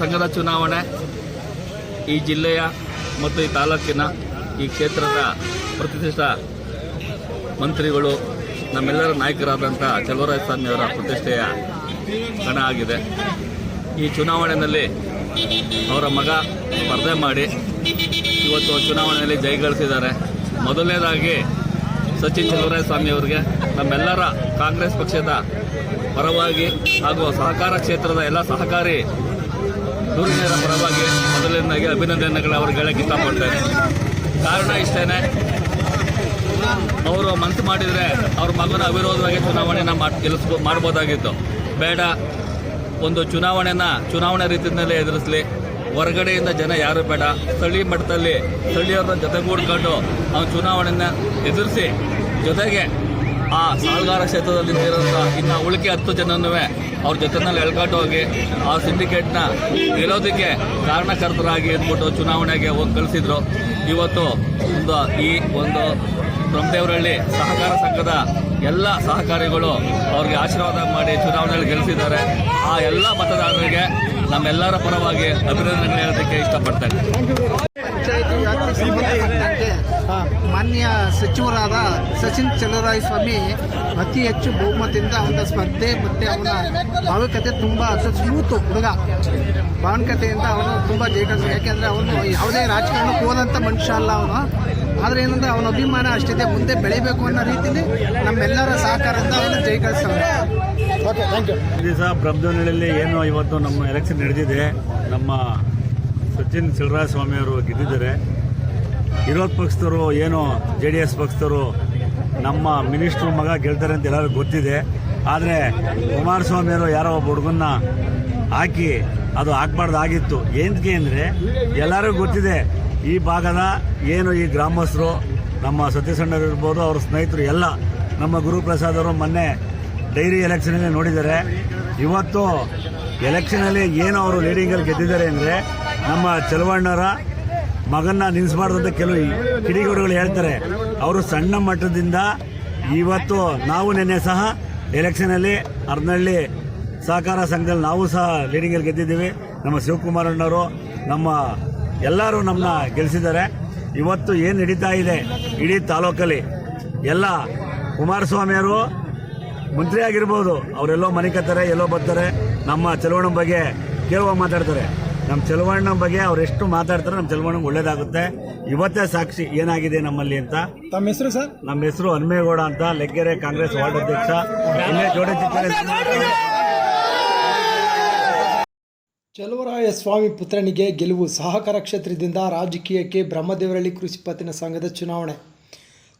ಸಂಘದ ಚುನಾವಣೆ ಈ ಜಿಲ್ಲೆಯ ಮತ್ತು ಈ ತಾಲೂಕಿನ ಈ ಕ್ಷೇತ್ರದ ಪ್ರತಿಷ್ಠಿತ ಮಂತ್ರಿಗಳು, ನಮ್ಮೆಲ್ಲರ ನಾಯಕರಾದಂಥ ಚಲುವರಾಯ ಸ್ವಾಮಿ ಅವರ ಪ್ರತಿಷ್ಠೆಯ ಕಣ ಆಗಿದೆ. ಈ ಚುನಾವಣೆಯಲ್ಲಿ ಅವರ ಮಗ ಸ್ಪರ್ಧೆ ಮಾಡಿ ಇವತ್ತು ಚುನಾವಣೆಯಲ್ಲಿ ಜಯಗಳಿಸಿದ್ದಾರೆ ಮೊದಲನೇದಾಗಿ ಸಚಿನ್ ಚಲುವರಾಯ ಸ್ವಾಮಿ ಅವರಿಗೆ ನಮ್ಮೆಲ್ಲರ ಕಾಂಗ್ರೆಸ್ ಪಕ್ಷದ ಪರವಾಗಿ ಹಾಗೂ ಸಹಕಾರ ಕ್ಷೇತ್ರದ ಎಲ್ಲ ಸಹಕಾರಿ ಧುರೀಣರ ಪರವಾಗಿ ಮೊದಲನೇದಾಗಿ ಅಭಿನಂದನೆಗಳು ಅವ್ರಿಗೆ ಹೇಳಕ್ಕೆ ಇಷ್ಟಪಡ್ತೇನೆ. ಕಾರಣ ಇಷ್ಟೇನೆ. ಅವರು ಮನಸ್ಸು ಮಾಡಿದರೆ ಅವ್ರ ಮಗನ ಅವಿರೋಧವಾಗಿ ಚುನಾವಣೆನ ಮಾಡಿ ಗೆಲ್ಲಿಸ್ಬೋ ಮಾಡ್ಬೋದಾಗಿತ್ತು. ಬೇಡ. ಒಂದು ಚುನಾವಣೆನ ಚುನಾವಣೆ ರೀತಿಯಲ್ಲೇ ಎದುರಿಸಲಿ. ಹೊರಗಡೆಯಿಂದ ಜನ ಯಾರು ಬೇಡ. ಸ್ಥಳೀಯ ಮಟ್ಟದಲ್ಲಿ ಸ್ಥಳೀಯರನ್ನ ಜೊತೆಗೂಡ್ಕೊಂಡು ಅವ್ನು ಚುನಾವಣೆನ ಎದುರಿಸಿ ಜೊತೆಗೆ ಆ ಸಾಲಗಾರ ಕ್ಷೇತ್ರದಲ್ಲಿ ಇರೋಂಥ ಇನ್ನು ಉಳಿಕೆ ಹತ್ತು ಜನನೂ ಅವ್ರ ಜೊತೆನಲ್ಲಿ ಎಳ್ಕೊಂಡು ಹೋಗಿ ಆ ಸಿಂಡಿಕೇಟ್ನ ಗೆಲ್ಲೋದಕ್ಕೆ ಕಾರಣಕರ್ತರಾಗಿ ಅಂದ್ಬಿಟ್ಟು ಚುನಾವಣೆಗೆ ಹೋಗಿ ಕಳಿಸಿದ್ರು. ಇವತ್ತು ಒಂದು ಈ ಒಂದು ಬ್ರಹ್ಮದೇವರಹಳ್ಳಿ ಸಹಕಾರ ಸಂಘದ ಎಲ್ಲ ಸಹಕಾರಿಗಳು ಅವ್ರಿಗೆ ಆಶೀರ್ವಾದ ಮಾಡಿ ಚುನಾವಣೆಯಲ್ಲಿ ಗೆಲ್ಲಿಸಿದ್ದಾರೆ ಆ ಎಲ್ಲ ಮತದಾರರಿಗೆ ನಮ್ಮೆಲ್ಲರ ಪರವಾಗಿ ಅಭಿನಂದನೆ ಹೇಳೋದಕ್ಕೆ ಇಷ್ಟಪಡ್ತೇನೆ. ಮಾನ್ಯ ಸಚಿವರಾದ ಸಚಿನ್ ಚಲುವರಾಯ ಸ್ವಾಮಿ ಅತಿ ಹೆಚ್ಚು ಬಹುಮತದಿಂದ ಅವನ ಸ್ಪರ್ಧೆ ಮತ್ತೆ ಅವನ ಭಾವಿಕತೆ ತುಂಬ ಸ್ಮೂತ್ ಹುಡುಗ. ಭಾವನಿಕತೆಯಿಂದ ಅವನು ತುಂಬ ಜಯಗಳಿಸ ಯಾಕೆಂದರೆ ಅವನು ಯಾವುದೇ ರಾಜಕಾರಣಕ್ಕೆ ಹೋದಂಥ ಮನುಷ್ಯ ಅಲ್ಲ ಅವನು. ಆದ್ರೆ ಏನಂದ್ರೆ ಅವನ ಅಭಿಮಾನ ಅಷ್ಟಿದೆ. ಮುಂದೆ ಬೆಳಿಬೇಕು ಅನ್ನೋ ರೀತಿಯಲ್ಲಿ ನಮ್ಮೆಲ್ಲರ ಸಹಕಾರದಿಂದ ಅವನು ಜಯಗಳಿಸ್ತಾನೆ ಓಕೆ ಥ್ಯಾಂಕ್ ಯು ಈ ದಿವಸ ಬ್ರಹ್ಮದೇವನಹಳ್ಳಿಯಲ್ಲಿ ಏನು ಇವತ್ತು ನಮ್ಮ ಎಲೆಕ್ಷನ್ ನಡೆದಿದೆ ನಮ್ಮ ಸಚಿನ್ ಶಿವರಾಜ ಸ್ವಾಮಿ ಅವರು ಗೆದ್ದಿದ್ದಾರೆ. ವಿರೋಧ ಪಕ್ಷದವರು ಏನು ಜೆ ಡಿ ಎಸ್ ಪಕ್ಷದವರು ನಮ್ಮ ಮಿನಿಸ್ಟ್ರ್ ಮಗ ಗೆಲ್ತಾರೆ ಅಂತ ಎಲ್ಲರಿಗೂ ಗೊತ್ತಿದೆ. ಆದರೆ ಕುಮಾರಸ್ವಾಮಿ ಅವರು ಯಾರೋ ಒಬ್ಬ ಹುಡುಗನ್ನ ಹಾಕಿ ಅದು ಹಾಕ್ಬಾರ್ದಾಗಿತ್ತು. ಏನಕ್ಕೆ ಅಂದರೆ ಎಲ್ಲರಿಗೂ ಗೊತ್ತಿದೆ, ಈ ಭಾಗದ ಏನು ಈ ಗ್ರಾಮಸ್ಥರು, ನಮ್ಮ ಸತೀಶಣ್ಣರು ಇರ್ಬೋದು, ಅವ್ರ ಸ್ನೇಹಿತರು ಎಲ್ಲ ನಮ್ಮ ಗುರುಪ್ರಸಾದ್ ಅವರು ಮೊನ್ನೆ ಡೈರಿ ಎಲೆಕ್ಷನಲ್ಲಿ ನೋಡಿದ್ದಾರೆ. ಇವತ್ತು ಎಲೆಕ್ಷನಲ್ಲಿ ಏನು ಅವರು ಲೀಡಿಂಗಲ್ಲಿ ಗೆದ್ದಿದ್ದಾರೆ ಅಂದರೆ ನಮ್ಮ ಚಲವಣ್ಣರ ಮಗನ್ನ ನಿಲ್ಲಿಸಬಾರ್ದು ಅಂತ ಕೆಲವು ಕಿಡಿಗೇಡುಗಳು ಹೇಳ್ತಾರೆ. ಅವರು ಸಣ್ಣ ಮಟ್ಟದಿಂದ ಇವತ್ತು ನಾವು ನಿನ್ನೆ ಸಹ ಎಲೆಕ್ಷನಲ್ಲಿ ಅರ್ನಳ್ಳಿ ಸಹಕಾರ ಸಂಘದಲ್ಲಿ ನಾವು ಸಹ ಲೀಡಿಂಗಲ್ಲಿ ಗೆದ್ದಿದ್ದೀವಿ. ನಮ್ಮ ಶಿವಕುಮಾರಣ್ಣವರು ನಮ್ಮ ಎಲ್ಲರೂ ನಮ್ಮನ್ನ ಗೆಲ್ಲಿಸಿದ್ದಾರೆ ಇವತ್ತು ಏನು ನಡೀತಾ ಇದೆ ಇಡೀ ತಾಲೂಕಲ್ಲಿ? ಎಲ್ಲ ಕುಮಾರಸ್ವಾಮಿಯವರು ಮಂತ್ರಿ ಆಗಿರ್ಬೋದು ಅವರೆಲ್ಲೋ ಮನೆ ಕತ್ತಾರೆ ಎಲ್ಲೋ ಬರ್ತಾರೆ. ನಮ್ಮ ಚಲವಣ್ಣ ಬಗ್ಗೆ ಕೇಳುವಾಗ ಮಾತಾಡ್ತಾರೆ. ನಮ್ಮ ಚಲವಣ್ಣ ಬಗ್ಗೆ ಅವ್ರು ಎಷ್ಟು ಮಾತಾಡ್ತಾರೆ ನಮ್ಮ ಚಲವಣ್ಣಗೆ ಒಳ್ಳೇದಾಗುತ್ತೆ. ಇವತ್ತೇ ಸಾಕ್ಷಿ ಏನಾಗಿದೆ ನಮ್ಮಲ್ಲಿ ಅಂತ. ತಮ್ಮ ಹೆಸರು ಸರ್? ನಮ್ಮ ಹೆಸರು ಹನುಮೇಗೌಡ ಅಂತ ಲೆಗ್ಗೆರೆ ಕಾಂಗ್ರೆಸ್ ವಾರ್ಡ್ ಅಧ್ಯಕ್ಷ. ಇಲ್ಲೇ ಜೋಡಿ ಚಲುವರಾಯ ಸ್ವಾಮಿ ಪುತ್ರನಿಗೆ ಗೆಲುವು ಸಹಕಾರ ಕ್ಷೇತ್ರದಿಂದ ರಾಜಕೀಯಕ್ಕೆ ಬ್ರಹ್ಮದೇವರಳ್ಳಿ ಕೃಷಿ ಪತ್ತಿನ ಸಂಘದ ಚುನಾವಣೆ.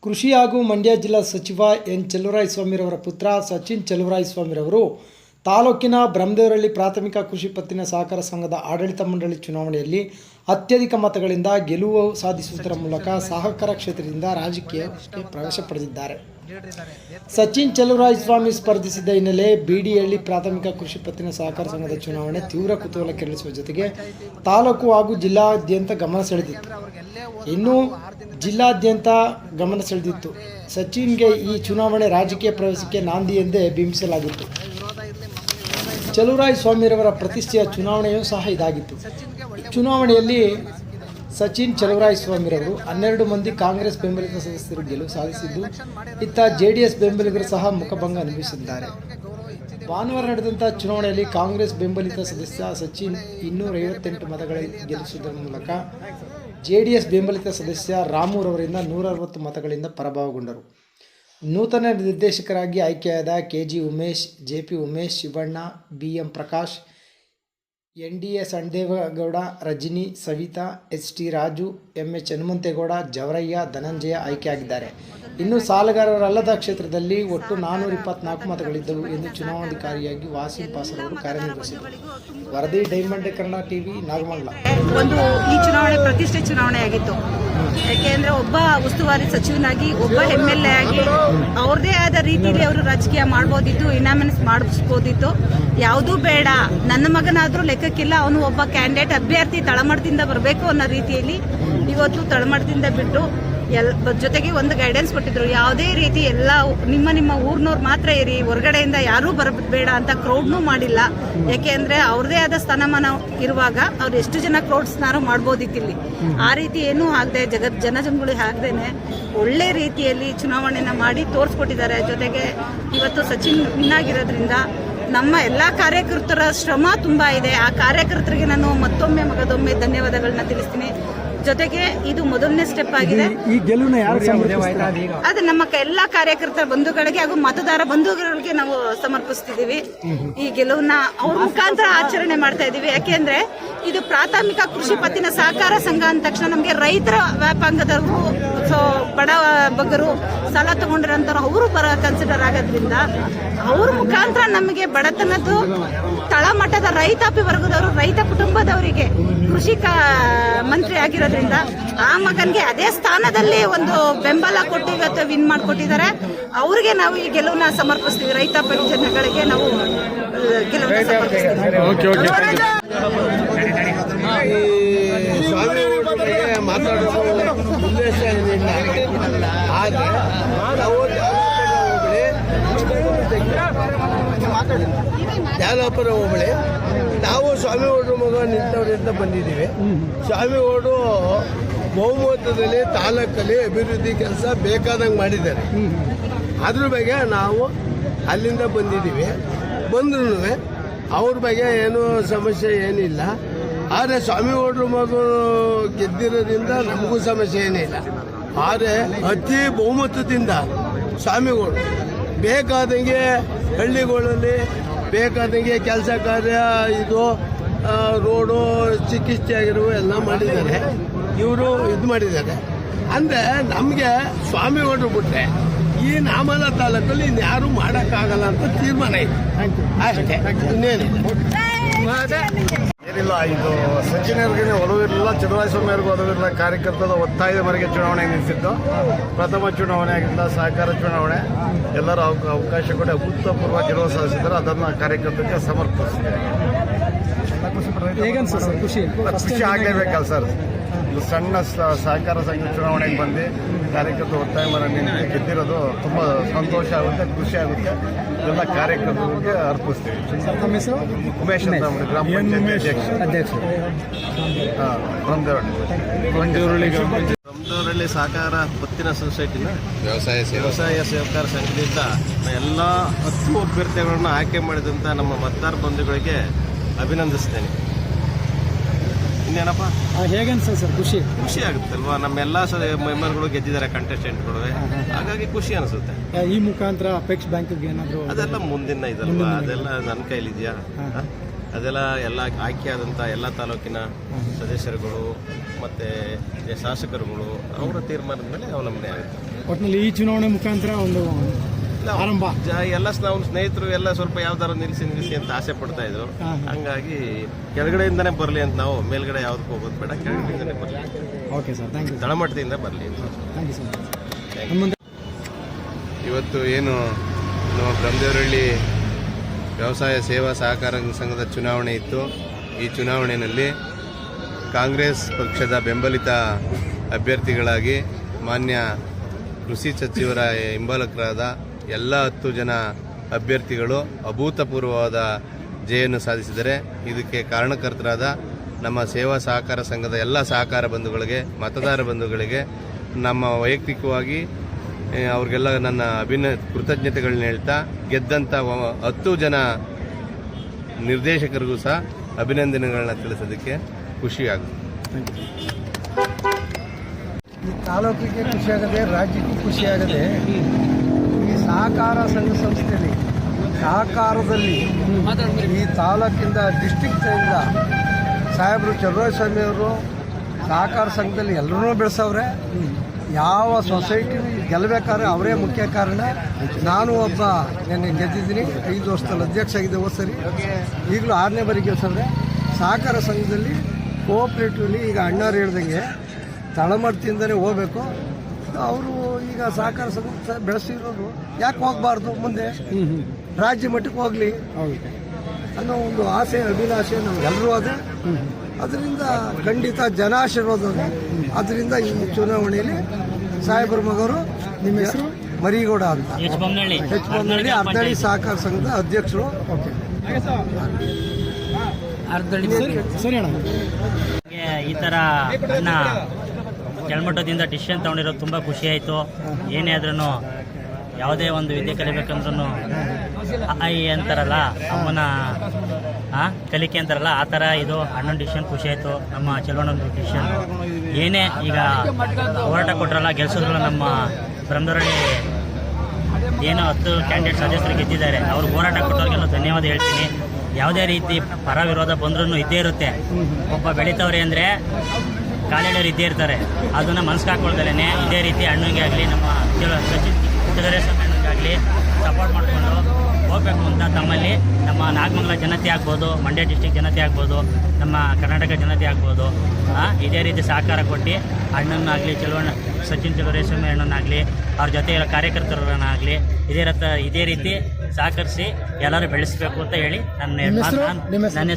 ಕೃಷಿ ಹಾಗೂ ಮಂಡ್ಯ ಜಿಲ್ಲಾ ಸಚಿವ ಎನ್ ಚಲುವರಾಯ ಸ್ವಾಮಿರವರ ಪುತ್ರ ಸಚಿನ್ ಚಲುವರಾಯ ಸ್ವಾಮಿರವರು ತಾಲೂಕಿನ ಬ್ರಹ್ಮದೇವರಳ್ಳಿ ಪ್ರಾಥಮಿಕ ಕೃಷಿ ಪತ್ತಿನ ಸಹಕಾರ ಸಂಘದ ಆಡಳಿತ ಮಂಡಳಿ ಚುನಾವಣೆಯಲ್ಲಿ ಅತ್ಯಧಿಕ ಮತಗಳಿಂದ ಗೆಲುವು ಸಾಧಿಸುವುದರ ಮೂಲಕ ಸಹಕಾರ ಕ್ಷೇತ್ರದಿಂದ ರಾಜಕೀಯಕ್ಕೆ ಪ್ರವೇಶ ಪಡೆದಿದ್ದಾರೆ. ಸಚಿನ್ ಚಲುವರಾಯ ಸ್ವಾಮಿ ಸ್ಪರ್ಧಿಸಿದ ಹಿನ್ನೆಲೆ ಬಿಡಿಹಳ್ಳಿ ಪ್ರಾಥಮಿಕ ಕೃಷಿ ಪತ್ತಿನ ಸಹಕಾರ ಸಂಘದ ಚುನಾವಣೆ ತೀವ್ರ ಕುತೂಹಲ ಕೆರಳಿಸುವ ಜೊತೆಗೆ ತಾಲೂಕು ಹಾಗೂ ಜಿಲ್ಲಾದ್ಯಂತ ಗಮನ ಸೆಳೆದಿತ್ತು. ಇನ್ನು ಜಿಲ್ಲಾದ್ಯಂತ ಗಮನ ಸೆಳೆದಿತ್ತು. ಸಚಿನ್ಗೆ ಈ ಚುನಾವಣೆ ರಾಜಕೀಯ ಪ್ರವೇಶಕ್ಕೆ ನಾಂದಿ ಎಂದೇ ಬಿಂಬಿಸಲಾಗಿತ್ತು. ಚಲುವರಾಯ ಸ್ವಾಮಿರವರ ಪ್ರತಿಷ್ಠೆಯ ಚುನಾವಣೆಯೂ ಸಹ ಇದಾಗಿತ್ತು. ಚುನಾವಣೆಯಲ್ಲಿ ಸಚಿನ್ ಚಲುವರಾಯ ಸ್ವಾಮಿರವರು ಹನ್ನೆರಡು ಮಂದಿ ಕಾಂಗ್ರೆಸ್ ಬೆಂಬಲಿತ ಸದಸ್ಯರು ಗೆಲುವು ಸಾಧಿಸಿದ್ದು, ಇತ್ತ ಜೆ ಡಿ ಎಸ್ ಬೆಂಬಲಿಗರು ಸಹ ಮುಖಭಂಗ ಅನುಭವಿಸಿದ್ದಾರೆ. ಭಾನುವಾರ ನಡೆದಂಥ ಚುನಾವಣೆಯಲ್ಲಿ ಕಾಂಗ್ರೆಸ್ ಬೆಂಬಲಿತ ಸದಸ್ಯ ಸಚಿನ್ ಇನ್ನೂರ ಐವತ್ತೆಂಟು ಮತಗಳ ಗೆಲ್ಲಿಸುವುದರ ಮೂಲಕ ಜೆ ಎಸ್ ಬೆಂಬಲಿತ ಸದಸ್ಯ ರಾಮೂರವರಿಂದ ನೂರ ಅರವತ್ತು ಮತಗಳಿಂದ ಪರಾಭವಗೊಂಡರು. ನೂತನ ನಿರ್ದೇಶಕರಾಗಿ ಆಯ್ಕೆಯಾದ K G Umesh J P Umesh Shivanna B M Prakash N D A Sandegowda Rajani, Savitha H T Raju, M H Hanumanthegowda, Javarayya, Dhananjaya ಆಯ್ಕೆಯಾಗಿದ್ದಾರೆ. ಇನ್ನು ಸಾಲಗಾರರಲ್ಲದ ಕ್ಷೇತ್ರದಲ್ಲಿ ಒಟ್ಟು ನಾನ್ನೂರ ಇಪ್ಪತ್ನಾಲ್ಕು ಮತಗಳಿದ್ದವು ಎಂದು ಚುನಾವಣಾಧಿಕಾರಿಯಾಗಿ ವಾಸಿಂ ಪಾಸರ್ ಅವರು ಕಾರ್ಯನಿರ್ವಹಿಸಿದರು. ವರದಿ, ಡೈಮಂಡ್, ಕನ್ನಡ ಟಿವಿ, ನಾಗಮಂಗಲ. ಒಂದು ಈ ಚುನಾವಣೆ ಪ್ರತಿಷ್ಠೆ ಚುನಾವಣೆ ಆಗಿತ್ತು. ಯಾಕೆಂದ್ರೆ ಒಬ್ಬ ಉಸ್ತುವಾರಿ ಸಚಿವನಾಗಿ, ಒಬ್ಬ ಎಂ ಎಲ್ ಎ ಆಗಿ ಅವ್ರದೇ ಆದ ರೀತಿಯಲ್ಲಿ ಅವರು ರಾಜಕೀಯ ಮಾಡ್ಬೋದಿತ್ತು ಇನಾಮಿನೆನ್ಸ್ ಮಾಡಿಸ್ಬೋದಿತ್ತು. ಯಾವುದೂ ಬೇಡ. ನನ್ನ ಮಗನಾದ್ರೂ ಲೆಕ್ಕಕ್ಕಿಲ್ಲ ಅವನು ಒಬ್ಬ ಕ್ಯಾಂಡಿಡೇಟ್ ಅಭ್ಯರ್ಥಿ ತಳಮಟ್ಟದಿಂದ ಬರಬೇಕು ಅನ್ನೋ ರೀತಿಯಲ್ಲಿ ಇವತ್ತು ತಳಮಟ್ಟದಿಂದ ಬಿಟ್ಟು ಎಲ್ ಜೊತೆಗೆ ಒಂದು ಗೈಡೆನ್ಸ್ ಕೊಟ್ಟಿದ್ರು. ಯಾವುದೇ ರೀತಿ ಎಲ್ಲ ನಿಮ್ಮ ನಿಮ್ಮ ಊರ್ನವ್ರು ಮಾತ್ರ ಇರಿ, ಹೊರಗಡೆಯಿಂದ ಯಾರೂ ಬರಬೇಡ ಅಂತ ಕ್ರೌಡ್ನೂ ಮಾಡಿಲ್ಲ. ಯಾಕೆ ಅಂದರೆ ಅವ್ರದೇ ಆದ ಸ್ಥಾನಮಾನ ಇರುವಾಗ ಅವ್ರು ಎಷ್ಟು ಜನ ಕ್ರೌಡ್ ಸ್ನಾನ ಮಾಡ್ಬೋದಿತ್ತಿಲ್ಲಿ. ಆ ರೀತಿ ಏನೂ ಆಗದೆ, ಜಗತ್ ಜನಜಂಗುಳಿ ಆಗದೇನೆ ಒಳ್ಳೆ ರೀತಿಯಲ್ಲಿ ಚುನಾವಣೆನ ಮಾಡಿ ತೋರಿಸ್ಕೊಟ್ಟಿದ್ದಾರೆ. ಜೊತೆಗೆ ಇವತ್ತು ಸಚಿನ್ ವಿನ್ ಆಗಿರೋದ್ರಿಂದ ನಮ್ಮ ಎಲ್ಲ ಕಾರ್ಯಕರ್ತರ ಶ್ರಮ ತುಂಬಾ ಇದೆ. ಆ ಕಾರ್ಯಕರ್ತರಿಗೆ ನಾನು ಮತ್ತೊಮ್ಮೆ ಮಗದೊಮ್ಮೆ ಧನ್ಯವಾದಗಳನ್ನ ತಿಳಿಸ್ತೀನಿ. ಜೊತೆಗೆ ಇದು ಮೊದಲನೇ ಸ್ಟೆಪ್ ಆಗಿದೆ. ಈ ಗೆಲುವಿನ ಯಾರು ಅದು ನಮ್ಮ ಕ- ಎಲ್ಲಾ ಕಾರ್ಯಕರ್ತರ ಬಂಧುಗಳಿಗೆ ಹಾಗೂ ಮತದಾರ ಬಂಧುಗಳಿಗೆ ನಾವು ಸಮರ್ಪಿಸ್ತಿದ್ದೀವಿ. ಈ ಗೆಲುವನ್ನ ಅವ್ರ ಮುಖಾಂತರ ಆಚರಣೆ ಮಾಡ್ತಾ ಇದೀವಿ ಯಾಕೆಂದ್ರೆ ಇದು ಪ್ರಾಥಮಿಕ ಕೃಷಿ ಪತ್ತಿನ ಸಹಕಾರ ಸಂಘ ಅಂದ ತಕ್ಷಣ ನಮಗೆ ರೈತರ ವ್ಯಾಪಾಂಗದವರು ಸೊ ಬಡ ಬಗ್ಗರು ಸಾಲ ತಗೊಂಡಿರೋಂಥವ್ರು ಅವರು ಬರ ಕನ್ಸಿಡರ್ ಆಗೋದ್ರಿಂದ ಅವ್ರ ಮುಖಾಂತರ ನಮಗೆ ಬಡತನದ್ದು ತಳಮಟ್ಟದ ರೈತಾಪಿ ವರ್ಗದವರು ರೈತ ಕುಟುಂಬದವರಿಗೆ ಕೃಷಿ ಮಂತ್ರಿ ಆಗಿರೋದ್ರಿಂದ ಆ ಮಗನ್ಗೆ ಅದೇ ಸ್ಥಾನದಲ್ಲಿ ಒಂದು ಬೆಂಬಲ ಕೊಟ್ಟು ಇವತ್ತು ವಿನ್ ಮಾಡಿಕೊಟ್ಟಿದ್ದಾರೆ. ಅವ್ರಿಗೆ ನಾವು ಈ ಗೆಲುವನ್ನ ಸಮರ್ಪಿಸ್ತೀವಿ. ರೈತಾಪಿ ಜನಗಳಿಗೆ ನಾವು ಗೆಲುವನ್ನ ಸಮರ್ಪಿಸ್ತೀವಿ. ಬಗ್ಗೆ ಉದ್ದೇಶ ಆದರೆ ನಾವು ಜಾಲಪುರ ಹೋಬಳಿ ನಾವು ಸ್ವಾಮಿ ಓಡ್ರ ಮಗ ನಿಂತವರಿಂದ ಬಂದಿದ್ದೀವಿ. ಸ್ವಾಮಿ ಓಡು ಬಹುಮತದಲ್ಲಿ ತಾಲೂಕಲ್ಲಿ ಅಭಿವೃದ್ಧಿ ಕೆಲಸ ಬೇಕಾದಂಗೆ ಮಾಡಿದ್ದಾರೆ. ಅದ್ರ ಬಗ್ಗೆ ನಾವು ಅಲ್ಲಿಂದ ಬಂದಿದ್ದೀವಿ. ಬಂದ್ರೂ ಅವ್ರ ಬಗ್ಗೆ ಏನೂ ಸಮಸ್ಯೆ ಏನಿಲ್ಲ. ಆದರೆ ಸ್ವಾಮಿ ಓಡ್ರ ಮಗು ಗೆದ್ದಿರೋದ್ರಿಂದ ನಮಗೂ ಸಮಸ್ಯೆ ಏನಿಲ್ಲ. ಆದರೆ ಅತಿ ಬಹುಮತದಿಂದ ಸ್ವಾಮಿಗಳು ಬೇಕಾದಂಗೆ ಹಳ್ಳಿಗಳಲ್ಲಿ ಬೇಕಾದಂಗೆ ಕೆಲಸ ಕಾರ್ಯ ಇದು ರೋಡು ಚಿಕಿತ್ಸೆ ಆಗಿರುವ ಎಲ್ಲ ಮಾಡಿದ್ದಾರೆ. ಇವರು ಇದು ಮಾಡಿದ್ದಾರೆ. ಅಂದರೆ ನಮಗೆ ಸ್ವಾಮಿಗಳು ಬಿಟ್ಟರೆ ಈ ನಾಮಲ ತಾಲೂಕಲ್ಲಿ ಇನ್ಯಾರು ಮಾಡೋಕ್ಕಾಗಲ್ಲ ಅಂತ ತೀರ್ಮಾನ ಇದೆ. ಅಷ್ಟೇ. ಇನ್ನೇನಿಲ್ಲ. ಏನಿಲ್ಲ ಇದು ಸಚಿನವ್ರಿಗೆ ಒಲವಿರಲಿಲ್ಲ ಚಂದ್ರಸ್ವಾಮಿಯವ್ರಿಗೂ ಒಲವಿರಲಿಲ್ಲ ಕಾರ್ಯಕರ್ತರ ಒತ್ತಾಯದ ಮೇರೆಗೆ ಚುನಾವಣೆ ನಿಂತಿದ್ದು ಪ್ರಥಮ ಚುನಾವಣೆ ಸಹಕಾರ ಚುನಾವಣೆ. ಎಲ್ಲರೂ ಅವಕ- ಅವಕಾಶ ಕೊಡಿ ಅಭೂತಪೂರ್ವ ಗೆಲುವು ಸಾಧಿಸಿದ್ದಾರೆ ಅದನ್ನು ಕಾರ್ಯಕರ್ತರಿಗೆ ಸರ್ ಖುಷಿ? ಖುಷಿ ಆಗಲೇಬೇಕಲ್ಲ ಸರ್. ಇದು ಸಣ್ಣ ಸಹಕಾರ ಸಂಘ ಚುನಾವಣೆಗೆ ಬಂದು ಕಾರ್ಯಕರ್ತರು ಒತ್ತಾಯ ಮರ ನಿನ್ನೆ ಗೆದ್ದಿರೋದು ತುಂಬ ಸಂತೋಷ ಆಗುತ್ತೆ ಖುಷಿ ಆಗುತ್ತೆ. ಎಲ್ಲ ಕಾರ್ಯಕರ್ತರಿಗೆ ಅರ್ಪಿಸ್ತೀವಿ. ಉಮೇಶ್ ಅಂತ ಮಾಡಿ ಗ್ರಾಮ ಪಂಚಾಯತ್ ಅಧ್ಯಕ್ಷ. ಹಾಂ ಸಹಕಾರ ಪತ್ತಿನ ಸೊಸೈಟಿನ ವ್ಯವಸಾಯ ವ್ಯವಸಾಯ ಸೇವಕರ ಸಂಘದಿಂದ ಎಲ್ಲ ಹತ್ತು ಅಭ್ಯರ್ಥಿಗಳನ್ನು ಆಯ್ಕೆ ಮಾಡಿದಂಥ ನಮ್ಮ ಮತದಾರ ಬಂಧುಗಳಿಗೆ ಅಭಿನಂದಿಸ್ತೇನೆ. ಇನ್ನೇನಪ್ಪ ಹೇಗನ್ಸ ಸರ್ ಖುಷಿ? ಖುಷಿ ಆಗುತ್ತಲ್ವಾ? ನಮ್ಮೆಲ್ಲ ಮೆಂಬರ್ಗಳು ಗೆದ್ದಿದ್ದಾರೆ ಕಂಟೆಸ್ಟೆಂಟ್ಗಳು ಹಾಗಾಗಿ ಖುಷಿ ಅನಿಸುತ್ತೆ. ಈ ಮುಖಾಂತರ ಅಪೆಕ್ಸ್ ಬ್ಯಾಂಕ್ಗೆ ಏನಾದರೂ ಅದೆಲ್ಲ ಮುಂದಿನ ಇದಲ್ವಾ? ಅದೆಲ್ಲ ನನ್ನ ಕೈಲಿದೆಯಾ? ಅದೆಲ್ಲ ಎಲ್ಲ ಆಯ್ಕೆಯಾದಂಥ ಎಲ್ಲ ತಾಲೂಕಿನ ಸದಸ್ಯರುಗಳು ಮತ್ತೆ ಶಾಸಕರುಗಳು ಅವರ ತೀರ್ಮಾನದ ಮೇಲೆ ಅವಲಂಬನೆ ಆಗುತ್ತೆ. ಒಟ್ಟಿನಲ್ಲಿ ಈ ಚುನಾವಣೆ ಮುಖಾಂತರ ಒಂದು ಆರಂಭ. ಎಲ್ಲ ನಾವು ಸ್ನೇಹಿತರು ಎಲ್ಲ ಸ್ವಲ್ಪ ಯಾವ್ದಾರ ನಿಲ್ಲಿಸಿ ನಿಲ್ಲಿಸಿ ಅಂತ ಆಸೆ ಪಡ್ತಾ ಇದ್ರು. ಹಂಗಾಗಿ ಕೆಳಗಡೆಯಿಂದನೇ ಬರಲಿ ಅಂತ ನಾವು ಮೇಲ್ಗಡೆ ಯಾವ್ದಕ್ಕೆ ಹೋಗೋದು ಬೇಡ ಕೆಳಗಡೆಯಿಂದನೇ ಬರಲಿ. ಓಕೆ ಸರ್ ಥ್ಯಾಂಕ್ ಯು ತಳಮಟ್ಟದಿಂದ ಬರಲಿ. ಅಂತ ಥ್ಯಾಂಕ್ ಯು ಸೊ ಮಚ್ ಮುಂದೆ ಇವತ್ತು ಏನು ನಮ್ಮ ಬ್ರಹ್ಮದೇವರಹಳ್ಳಿ ವ್ಯವಸಾಯ ಸೇವಾ ಸಹಕಾರ ಸಂಘದ ಚುನಾವಣೆ ಇತ್ತು. ಈ ಚುನಾವಣೆಯಲ್ಲಿ ಕಾಂಗ್ರೆಸ್ ಪಕ್ಷದ ಬೆಂಬಲಿತ ಅಭ್ಯರ್ಥಿಗಳಾಗಿ ಮಾನ್ಯ ಕೃಷಿ ಸಚಿವರ ಹಿಂಬಾಲಕರಾದ ಎಲ್ಲ ಹತ್ತು ಜನ ಅಭ್ಯರ್ಥಿಗಳು ಅಭೂತಪೂರ್ವವಾದ ಜಯನ್ನು ಸಾಧಿಸಿದರೆ ಇದಕ್ಕೆ ಕಾರಣಕರ್ತರಾದ ನಮ್ಮ ಸೇವಾ ಸಹಕಾರ ಸಂಘದ ಎಲ್ಲ ಸಹಕಾರ ಬಂಧುಗಳಿಗೆ, ಮತದಾರ ಬಂಧುಗಳಿಗೆ, ನಮ್ಮ ವೈಯಕ್ತಿಕವಾಗಿ ಅವ್ರಿಗೆಲ್ಲ ನನ್ನ ಅಭಿನ, ಕೃತಜ್ಞತೆಗಳನ್ನ ಹೇಳ್ತಾ ಗೆದ್ದಂಥ ಹತ್ತು ಜನ ನಿರ್ದೇಶಕರಿಗೂ ಸಹ ಅಭಿನಂದನೆಗಳನ್ನ ತಿಳಿಸೋದಕ್ಕೆ ಖುಷಿಯಾಗುತ್ತೆ. ತಾಲೂಕಿಗೆ ಖುಷಿಯಾಗದೆ ರಾಜ್ಯಕ್ಕೂ ಖುಷಿಯಾಗದೆ ಸಹಕಾರ ಸಂಘ ಸಂಸ್ಥೆಯಲ್ಲಿ, ಸಹಕಾರದಲ್ಲಿ ಈ ತಾಲೂಕಿಂದ ಡಿಸ್ಟಿಕ್ಟಿಂದ ಸಾಹೇಬರು ಚಲುವಸ್ವಾಮಿ ಅವರು, ಸಹಕಾರ ಸಂಘದಲ್ಲಿ ಎಲ್ಲರೂ ಬೆಳೆಸವ್ರೆ. ಯಾವ ಸೊಸೈಟಿ ಗೆಲ್ಲಬೇಕಾದ್ರೆ ಅವರೇ ಮುಖ್ಯ ಕಾರಣ. ನಾನು ಒಬ್ಬ ನೆನ್ನೆ ಗೆದ್ದಿದ್ದೀನಿ, ಐದು ವರ್ಷದಲ್ಲಿ ಅಧ್ಯಕ್ಷ ಆಗಿದೆ ಹೋದ ಸರಿ. ಈಗಲೂ ಆರನೇ ಬಾರಿ ಗೆಲ್ಸವ್ರೆ ಸಹಕಾರ ಸಂಘದಲ್ಲಿ ಕೋಆಪ್ರೇಟಿವ್ಲಿ ಈಗ ಅಣ್ಣವ್ರು ಹೇಳ್ದಂಗೆ ತಳಮಟ್ಟದಿಂದಲೇ ಹೋಗ್ಬೇಕು. ಅವರು ಈಗ ಸಹಕಾರ ಸಂಘ ಬೆಳೆಸಿರೋರು ಯಾಕೆ ಹೋಗಬಾರ್ದು ಮುಂದೆ? ರಾಜ್ಯ ಮಟ್ಟಕ್ಕೆ ಹೋಗಲಿ. ಅನ್ನೋ ಒಂದು ಆಸೆ ಅಭಿಲಾಷೆ ನಮ್ಗೆಲ್ಲರೂ ಅದೇ. ಅದರಿಂದ ಖಂಡಿತ ಜನ ಆಶೀರ್ವಾದ ಅದರಿಂದ ಈ ಚುನಾವಣೆಯಲ್ಲಿ ಸಾಹೇಬರ ಮಗರು ನಿಮ್ಮ ಹೆಸರು? ಮರಿಗೌಡ ಅಂತ. ಎಚ್ ಬೊಮ್ಮನಹಳ್ಳಿ ಅರ್ಧಳ್ಳಿ ಸಹಕಾರ ಸಂಘದ ಅಧ್ಯಕ್ಷರು. ಸರಿ ಅಣ್ಣ. ಈ ಥರ ಅಣ್ಣ ಕೆಳಮಟ್ಟದಿಂದ ಡಿಸಿಷನ್ ತಗೊಂಡಿರೋದು ತುಂಬ ಖುಷಿ ಆಯಿತು. ಏನೇ ಆದ್ರೂ ಯಾವುದೇ ಒಂದು ವಿದ್ಯೆ ಕಲಿಬೇಕಂದ್ರೂ ಐ ಅಂತಾರಲ್ಲ, ಅಮ್ಮನ ಕಲಿಕೆ ಅಂತಾರಲ್ಲ, ಆ ಥರ ಇದು ಅಣ್ಣನ ಡಿಸಿಷನ್ ಖುಷಿ ಆಯಿತು, ನಮ್ಮ ಚೆಲುವಣ್ಣನ ಡಿಸಿಷನ್ ಏನೇ ಈಗ ಹೋರಾಟ ಕೊಟ್ಟರಲ್ಲ ಗೆಲ್ಸಿದ್ರಲ್ಲ ನಮ್ಮ ಬ್ರಹ್ಮದರಳ್ಳಿ ಏನು ಹತ್ತು ಕ್ಯಾಂಡಿಡೇಟ್ ಸದಸ್ಯರು ಗೆದ್ದಿದ್ದಾರೆ. ಅವ್ರು ಹೋರಾಟ ಕೊಟ್ಟವ್ರಿಗೆಲ್ಲ ಧನ್ಯವಾದ ಹೇಳ್ತೀನಿ. ಯಾವುದೇ ರೀತಿ ಪರ ವಿರೋಧ ಬಂದ್ರೂ ಇದ್ದೇ ಇರುತ್ತೆ. ಒಬ್ಬ ಬೆಳೀತವ್ರೆ ಅಂದರೆ ಕಾಲೇಳರು ಇದ್ದೇ ಇರ್ತಾರೆ. ಅದನ್ನು ಮನಸ್ಸು ಹಾಕೊಳ್ದಲೇ ಇದೇ ರೀತಿ ಅಣ್ಣಂಗೆ ಆಗಲಿ ನಮ್ಮ ಸಚಿನ್ ಅಣ್ಣಂಗೆ ಆಗಲಿ ಸಪೋರ್ಟ್ ಮಾಡಿಕೊಂಡು ಹೋಗ್ಬೇಕು ಅಂತ ತಮ್ಮಲ್ಲಿ. ನಮ್ಮ ನಾಗಮಂಗಲ ಜನತೆ ಆಗ್ಬೋದು ಮಂಡ್ಯ ಡಿಸ್ಟಿಕ್ ಜನತೆ ಆಗ್ಬೋದು ನಮ್ಮ ಕರ್ನಾಟಕ ಜನತೆ ಆಗ್ಬೋದು. ಇದೇ ರೀತಿ ಸಹಕಾರ ಕೊಟ್ಟು ಅಣ್ಣನಾಗಲಿ ಚೆಲುವಣ್ಣ ಸಚಿನ್ ಚಲುವರೇಶ್ವರಿ ಅಣ್ಣನಾಗಲಿ ಅವ್ರ ಜೊತೆ ಇರೋ ಕಾರ್ಯಕರ್ತರನ್ನಾಗಲಿ ಇದೇ ರಥ ಇದೇ ರೀತಿ ಸಹಕರಿಸಿ ಎಲ್ಲರೂ ಬೆಳೆಸಬೇಕು ಅಂತ ಹೇಳಿ ನನ್ನ ನನ್ನ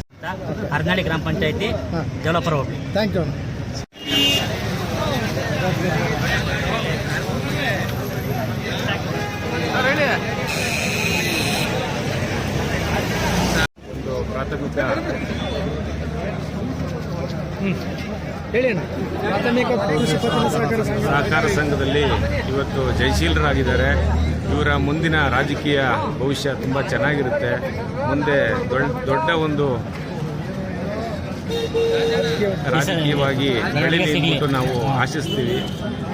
ಅರ್ನಾಳಿ ಗ್ರಾಮ ಪಂಚಾಯತಿ ಜಲಪರ ಹೋಗಿ ಥ್ಯಾಂಕ್ ಯು ಅಣ್ಣ ಒಂದು ಪ್ರಾಥಮಿಕ ಹೇಳಿ ಅಣ್ಣ. ಪ್ರಾಥಮಿಕ ಕೃಷಿ ಪತ್ತಿನ ಸಹಕಾರ ಸಂಘ. ಸಹಕಾರ ಸಂಘದಲ್ಲಿ ಇವತ್ತು ಜಯಶೀಲರಾಗಿದ್ದಾರೆ. ಇವರ ಮುಂದಿನ ರಾಜಕೀಯ ಭವಿಷ್ಯ ತುಂಬ ಚೆನ್ನಾಗಿರುತ್ತೆ. ಮುಂದೆ ದೊಡ್ಡ ದೊಡ್ಡ ಒಂದು ರಾಜಕೀಯವಾಗಿ ಬೆಳೀಲಿ ಅಂದ್ಬಿಟ್ಟು ನಾವು ಆಶಿಸ್ತೀವಿ.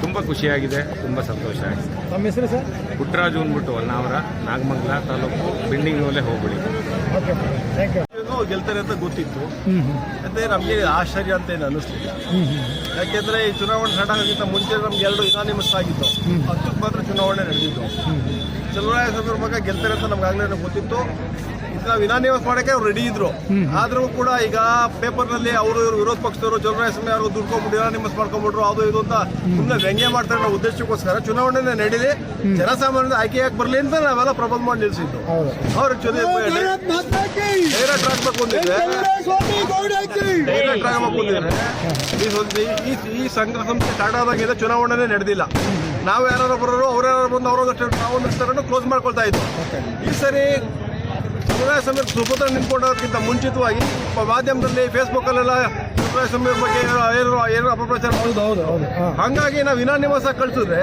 ತುಂಬ ಖುಷಿಯಾಗಿದೆ ತುಂಬ ಸಂತೋಷ ಆಗಿದೆ. ಹೆಸರು ಸರ್? ಪುಟ್ಟರಾಜು ಅಂದ್ಬಿಟ್ಟು ಹೊನ್ನಾವರ ನಾಗಮಂಗಲ ತಾಲೂಕು ಬಿಂಡಿಂಗ್ನಲ್ಲೇ ಹೋಗ್ಬಿಡಿ. ಓಕೆ ಥ್ಯಾಂಕ್ ಯು ಗೆಲ್ತಾರೆ ಅಂತ ಗೊತ್ತಿತ್ತು. ಮತ್ತೆ ನಮಗೆ ಆಶ್ಚರ್ಯ ಅಂತ ಏನು ಅನ್ನಿಸ್ಲಿಲ್ಲ. ಯಾಕೆಂದ್ರೆ ಈ ಚುನಾವಣೆ ಸ್ಟಾರ್ಟ್ ಆಗೋಕ್ಕಿಂತ ಮುಂಚೆ ನಮ್ಗೆ ಎರಡು ಇನಾನಿಮಸ್ ಆಗಿತ್ತು. ಹತ್ತಕ್ಕೆ ಮಾತ್ರ ಚುನಾವಣೆ ನಡೆದಿತ್ತು ಚಲುವಾಯ ಸಂದರ್ಭ ಗೆಲ್ತಾರೆ ಅಂತ ನಮ್ಗೆ ಆಗ್ಲೇ ಗೊತ್ತಿತ್ತು. ನಾವು ನಿವಾಸ ಮಾಡಕ್ಕೆ ಅವ್ರು ರೆಡಿ ಇದ್ರು. ಆದ್ರೂ ಕೂಡ ಈಗ ಪೇಪರ್ನಲ್ಲಿ ಅವರು ವಿರೋಧ ಪಕ್ಷದವರು ಚಲುವರಾಯ ಸ್ವಾಮಿ ಅವರು ದುಡ್ಕೊಂಡ್ಬಿಟ್ಟು ಇನಾನಿಮಸ್ ಮಾಡ್ಕೊಂಡ್ಬಿಟ್ರು ಅದು ಇದು ಅಂತ ಸುಮ್ಮನೆ ವ್ಯಂಗ್ಯ ಮಾಡ್ತಾರೆ ಅನ್ನೋ ಉದ್ದೇಶಕ್ಕೋಸ್ಕರ ಚುನಾವಣೆ ನಡೀಲಿ ಜನಸಾಮಾನ್ಯರ ಆಯ್ಕೆಯಾಗಿ ಬರ್ಲಿ ಅಂತ ನಾವೆಲ್ಲ ಪ್ರಬಂಧ ಮಾಡಿ ನಿಲ್ಸಿದ್ದು. ಅವ್ರು ಡೈರೆಕ್ಟ್ ಆಗ್ಬೇಕು ಅಂದಿದ್ರೆ ಡೈರೆಕ್ಟ್ ಆಗ್ಬೇಕು ಅಂದಿದ್ರೆ ಈ ಸಂಘ ಸಂಸ್ಥೆ ಸ್ಟಾರ್ಟ್ ಆದಾಗಿಂದ ಚುನಾವಣೆ ನಡೆದಿಲ್ಲ. ನಾವು ಯಾರು ಬರೋರು ಅವ್ರು ಯಾರು ಬಂದು ಅವರೊಂದಷ್ಟು ತಗೊಂಡು ಕ್ಲೋಸ್ ಮಾಡ್ಕೊಳ್ತಾ ಇದ್ವು. ಈ ಸರಿ ಚುನಾವಣಾ ಸಮಯ ಸುಪುತ್ರ ನಿಂತ್ಕೊಂಡೋದಕ್ಕಿಂತ ಮುಂಚಿತವಾಗಿ ಮಾಧ್ಯಮದಲ್ಲಿ ಫೇಸ್ಬುಕ್ಕಲ್ಲೆಲ್ಲ ಚುನಾವಣಾ ಸಮೀರ್ ಬಗ್ಗೆ ಏನು ಏನು ಅಪಪ್ರಚಾರ ಹೌದು ಹೌದು ಹಂಗಾಗಿ ನಾವು ವಿನಾನಿವಾಸ ಕಳಿಸಿದ್ರೆ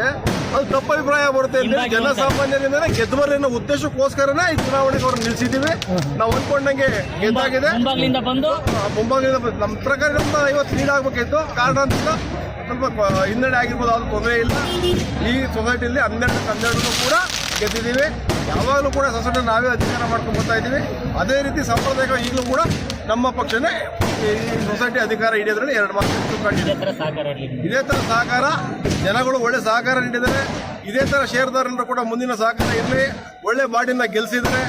ಅದು ತಪ್ಪು ಅಭಿಪ್ರಾಯ ಬರುತ್ತೆ ಜನಸಾಮಾನ್ಯರಿಂದ ಗೆದ್ದು ಬರೋ ಉದ್ದೇಶಕ್ಕೋಸ್ಕರನೇ ಈ ಚುನಾವಣೆಗೆ ಅವ್ರನ್ನ ನಿಲ್ಸಿದ್ದೀವಿ ನಾವು ಅನ್ಕೊಂಡಂಗೆ ಗೆದ್ದಾಗಿದೆ. ಮುಂಬಾಗ್ಲಿಂದ ನಮ್ಮ ಪ್ರಕಾರ ಇವತ್ತು ಐವತ್ತು ಲೀಡ್ ಆಗ್ಬೇಕಿತ್ತು. ಕಾರಣದಿಂದ ಸ್ವಲ್ಪ ಹಿನ್ನಡೆ ಆಗಿರ್ಬೋದು ಅದು ತೊಂದರೆ ಇಲ್ಲ. ಈ ಸೊಸೈಟಿಯಲ್ಲಿ ಹನ್ನೆರಡು ಹನ್ನೆರಡು ಕೂಡ ಗೆದ್ದಿದ್ದೀವಿ. ಯಾವಾಗಲೂ ಕೂಡ ಸೊಸೈಟಿ ನಾವೇ ಅಧಿಕಾರ ಮಾಡ್ಕೊಂಡು ಬರ್ತಾ ಇದ್ದೀವಿ. ಅದೇ ರೀತಿ ಸಾಂಪ್ರದಾಯಿಕ ಈಗಲೂ ಕೂಡ ನಮ್ಮ ಪಕ್ಷನೇ ಈ ಸೊಸೈಟಿ ಅಧಿಕಾರ ಹಿಡಿಯೋದ್ರಲ್ಲಿ ಎರಡು ಮಾತು ಇದೇ ಥರ ಸಹಕಾರ ಇರಲಿ ತರ ಸಹಕಾರ ಜನಗಳು ಒಳ್ಳೆ ಸಹಕಾರ ನೀಡಿದ್ದಾರೆ ಇದೇ ಥರ ಷೇರ್ದಾರರು ಕೂಡ ಮುಂದಿನ ಸಹಕಾರ ಇರಲಿ ಒಳ್ಳೆ ಬಾಡಿನ ಗೆಲ್ಲಿಸಿದರೆ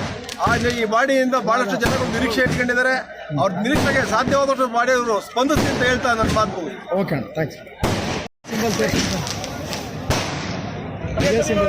ಆ ಈ ಬಾಡಿಯಿಂದ ಬಹಳಷ್ಟು ಜನರು ನಿರೀಕ್ಷೆ ಇಟ್ಕೊಂಡಿದ್ದಾರೆ. ಅವ್ರ ನಿರೀಕ್ಷೆಗೆ ಸಾಧ್ಯವಾದಷ್ಟು ಬಾಡಿ ಅವರು ಸ್ಪಂದಿಸ್ಲಿ ಅಂತ ಹೇಳ್ತಾ ನನ್ನ ಮಾತು. ಓಕೆ ಅಣ್ಣ ಥ್ಯಾಂಕ್ಸ್ ಎಲ್ಲರಿಗೂ